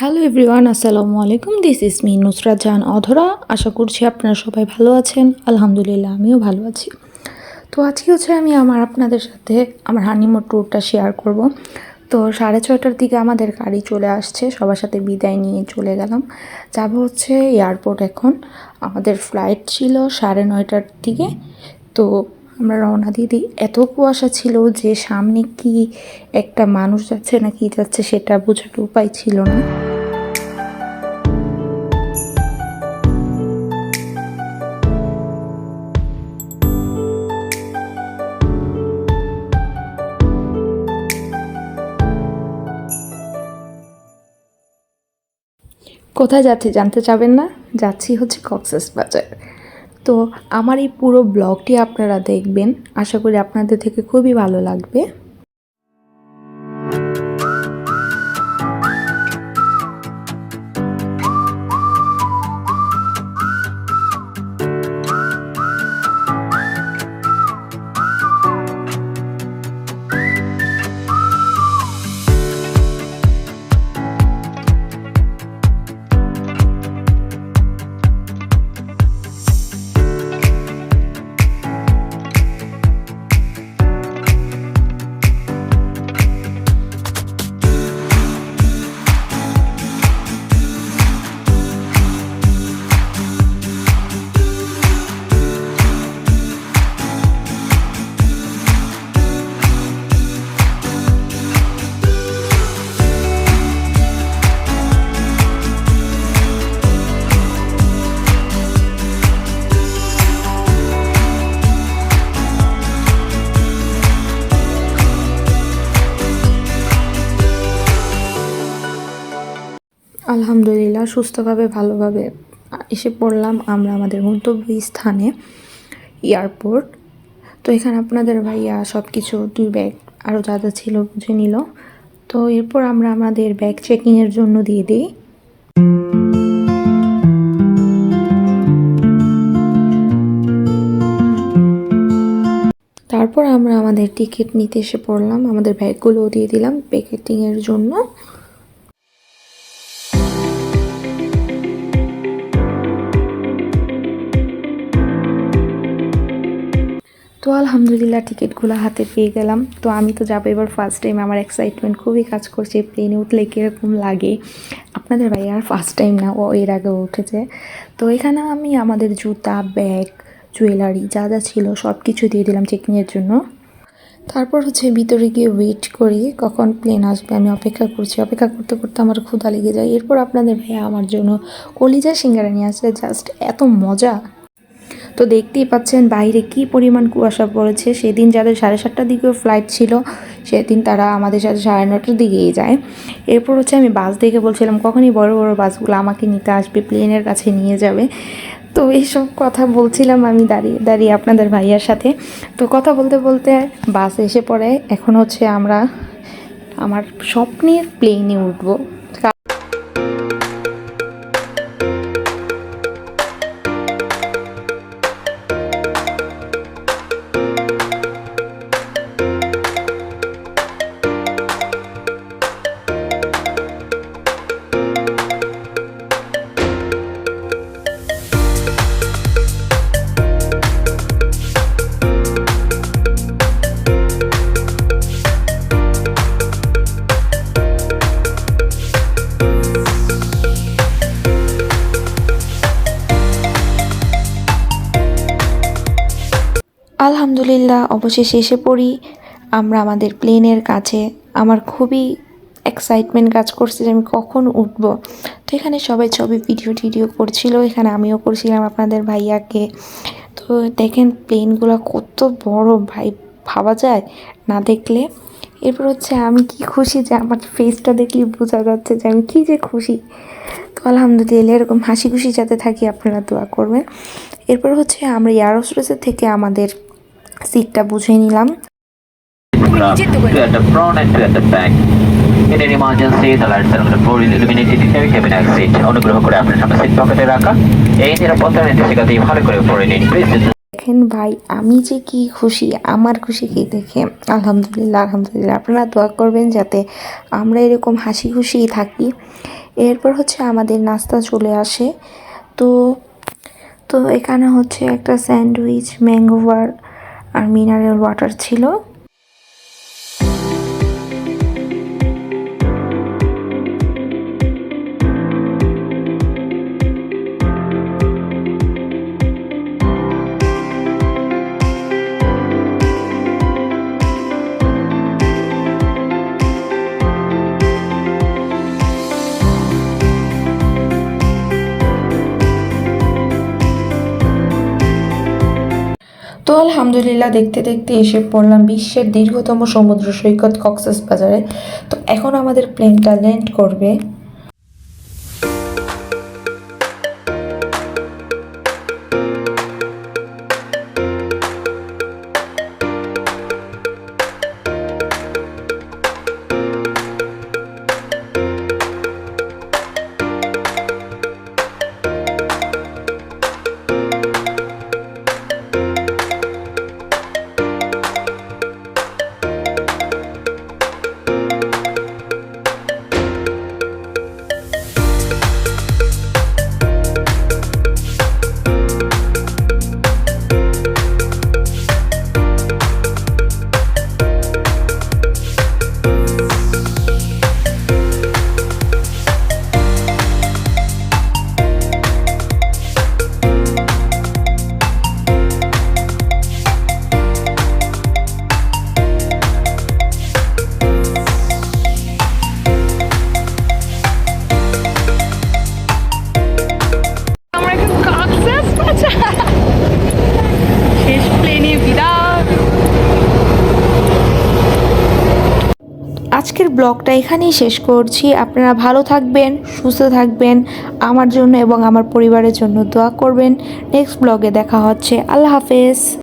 Hello everyone আসসালামু আলাইকুম। This is me Nusrat Jahan Adhora. আশা করছি আপনারা সবাই ভালো আছেন। আলহামদুলিল্লাহ, আমিও ভালো আছি। তো আজকে হচ্ছে আমি আমার আপনাদের সাথে আমার হানিমুন ট্যুরটা শেয়ার করব। তো সাড়ে ছয়টার দিকে আমাদের গাড়ি চলে আসছে। সবার সাথে বিদায় নিয়ে চলে গেলাম। যাব হচ্ছে এয়ারপোর্ট এখন। আমাদের ফ্লাইট ছিল সাড়ে নয়টার দিকে। তো আমরা রওনা দিয়ে দিই। এত কুয়াশা ছিল যে সামনে কি একটা মানুষ যাচ্ছে না কি যাচ্ছে সেটা বোঝার উপায় ছিল না। কোথায় যাচ্ছি জানতে চাবেন না? যাচ্ছি হচ্ছে কক্সেস বাজার। তো আমার এই পুরো ব্লগটি আপনারা দেখবেন। আশা করি আপনাদের থেকে খুবই ভালো লাগবে। আলহামদুলিল্লাহ, সুস্থভাবে, ভালোভাবে এসে পড়লাম আমরা আমাদের গন্তব্য স্থানে এয়ারপোর্ট। তো এখানে আপনাদের ভাইয়া সব কিছু দুই ব্যাগ আরও যা যা ছিল বুঝে নিল। তো এরপর আমরা আমাদের ব্যাগ চেকিংয়ের জন্য দিয়ে দিই। তারপর আমরা আমাদের টিকিট নিতে এসে পড়লাম, আমাদের ব্যাগগুলোও দিয়ে দিলাম প্যাকেটিংয়ের জন্য। তো আলহামদুলিল্লাহ টিকিটগুলো হাতে পেয়ে গেলাম। তো আমি তো যাব এবার ফার্স্ট টাইম আমার এক্সাইটমেন্ট খুবই কাজ করছে প্লেনে উঠলে কীরকম লাগে? আপনাদের ভাই আর ফার্স্ট টাইম না, ও এর আগেও উঠেছে। তো এখানে আমি আমাদের জুতা ব্যাগ জুয়েলারি যা যা ছিল সব কিছু দিয়ে দিলাম চেকিংয়ের জন্য। তারপর হচ্ছে ভিতরে গিয়ে ওয়েট করি, কখন প্লেন আসবে আমি অপেক্ষা করছি। অপেক্ষা করতে করতে আমার ক্ষুধা লেগে যায়। এরপর আপনাদের ভাইয়া আমার জন্য কলিজা সিঙ্গারা নিয়ে আসলে জাস্ট এত মজা। তো দেখতেই পাচ্ছেন বাইরে কি পরিমাণ কুয়াশা পড়েছে। সেদিন যাদের সাড়ে সাতটার দিকেও ফ্লাইট ছিল, সেদিন তারা আমাদের সাথে সাড়ে নটার দিকেই যায়। এরপর হচ্ছে আমি বাস দেখে বলছিলাম, কখনই বড় বড় বাসগুলো আমাকে নিতে আসবে প্লেনের কাছে নিয়ে যাবে। তো এইসব কথা বলছিলাম আমি দাঁড়িয়ে দাঁড়িয়ে আপনাদের ভাইয়ার সাথে। তো কথা বলতে বলতে বাস এসে পড়ে। এখন হচ্ছে আমরা, আমার স্বপ্নের প্লেনে উঠবো। আলহামদুলিল্লাহ, অবশেষে এসে পড়ি। আমরা আমাদের প্লেনের কাছে। আমার খুবই এক্সাইটমেন্ট কাজ করছে যে আমি কখন উঠব। তো এখানে সবাই ছবি ভিডিও টিডিও করছিল। এখানে আমিও করছিলাম আপনাদের ভাইয়াকে। তো দেখেন প্লেনগুলো কত বড় ভাই, ভাবা যায়? না দেখলে? এরপর হচ্ছে আমি কি খুশি যে আমার ফেসটা দেখলে বোঝা যাচ্ছে যে আমি কী যে খুশি। তো আলহামদুলিল্লাহ, এরকম হাসি খুশি যাতে থাকি, আপনারা দোয়া করবেন। এরপর হচ্ছে আমরা এয়ার থেকে আমাদের সিটটা বুঝে নিলাম। two at the front and two at the back. In an emergency, the lights are on the floor is illuminated in every cabin exit. অনুগ্রহ করে আপনার সামনে সিট পকেটে রাখা। এই নিরাপত্তা নির্দেশিকাটি ভালো করে পড়ে নিন। প্লিজ দেখেন ভাই আমি যে কি খুশি আমার খুশি কি দেখে। আলহামদুলিল্লাহ আলহামদুলিল্লাহ। আপনারা দোয়া করবেন যাতে আমরা এরকম হাসি খুশি থাকি। এরপর হচ্ছে আমাদের নাস্তা চলে আসে। তো তো এখানে হচ্ছে একটা স্যান্ডউইচ ম্যাঙ্গোভার আর মিনারেল ওয়াটার ছিল। তো আলহামদুলিল্লাহ দেখতে দেখতে এসে পড়লাম বিশ্বের দীর্ঘতম সমুদ্র সৈকত কক্সেস বাজারে তো এখন আমাদের প্লেনটা ল্যান্ড করবে। ব্লগটা এখানেই শেষ করছি। আপনারা ভালো থাকবেন, সুস্থ থাকবেন, আমার জন্য এবং আমার পরিবারের জন্য দোয়া করবেন। নেক্সট ব্লগে দেখা হচ্ছে। আল্লাহ হাফেজ।